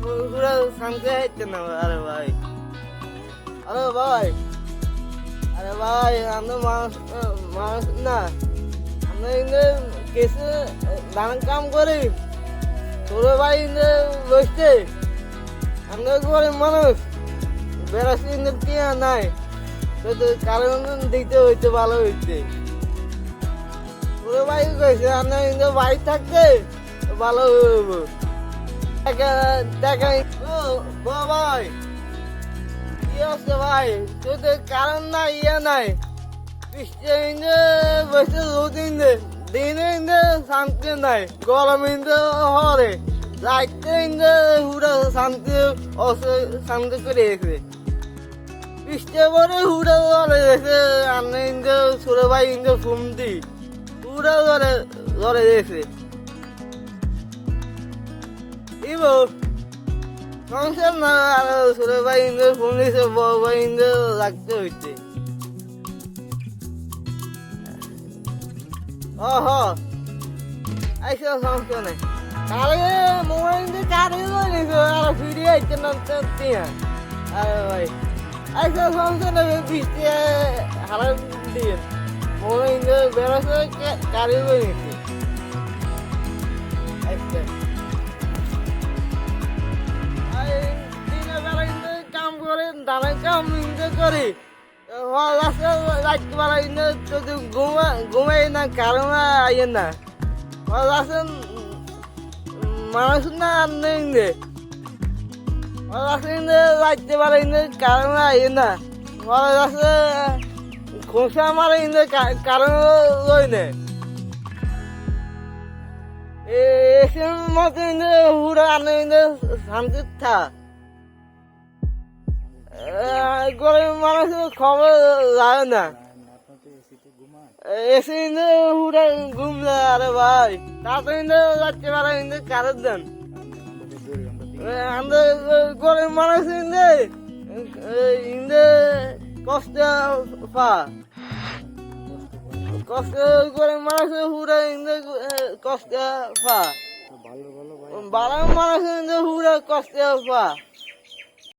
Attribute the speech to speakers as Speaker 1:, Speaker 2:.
Speaker 1: পুরো শান্তি না, আরে ভাই। আরে ভাই। আরে ভাই আমরা মানুষ মানুষ না। আমরা ইন্দে কিছু নানান কাম করি। ছোট ভাই ইন্দে বসতে। আমরা গরিব মানুষ। বেড়াচ্ছি ইন্দে টিয়া নাই। তো কারণ দিতে হইতে, ভালো হইতে। ছোট ভাই কইছে আমরা ইন্দে ভাই থাকতে ভালো হইব। টাকা ভাই। কি ভাই? তো তো কারণ নাই ইয়ে নাই। বসে রোদ ইন্দে দিনে ইন্দে শান্তি নাই, গরম ইন্দে হরে। রাইতে ইন্দে হুড়া শান্তি, অসে শান্তি করে রেখে বৃষ্টি পরে ধরে রেখে আনে ইন্দে ছোট ভাই ইন্দে ঘুম দি হুড়া ধরে ধরে রেখে ইবো সংসার না আর ছোট ভাই ইন্দে ফোন দিয়েছে বড় ভাই ইন্দে রাখতে হইতে ওহ আইসা সমস্যা নাই কালকে মোবাইল দিয়ে কারে নিছো আর ফিরে আইতে না আরে ভাই। আইসা সমস্যা নাই বৃষ্টি হারাম দিয়ে মোবাইল দিয়ে বেরোছে কারে নিছে দানা কাম ইন্দে করি পারা ইন্দে যদি ঘুমা ঘুমাই না কারণ আইয়ে না রাস্তা মানুষ না ইন্দে রাস্তা ইন্দে রাখতে পারা ইন্দে কারণ আইয়ে না রাস্তা খোসা মারে ইন্দে কারণ লই নে এসে মতো ইন্দে হুড়া আনে শান্তি থা গরিব মানুষের খবর লাগে না। এসে ইন্দে হুড়া ঘুম যায় আরে ভাই। তাতে ইন্দে যাচ্ছে পারে ইন্দে কারের দেন আমাদের গরিব মানুষ ইন্দে ইন্দে কষ্ট পা কষ্ট করে মানুষের হুড়া ইন্দে কষ্ট পা বারো মানুষ ইন্দে হুড়া কষ্ট পা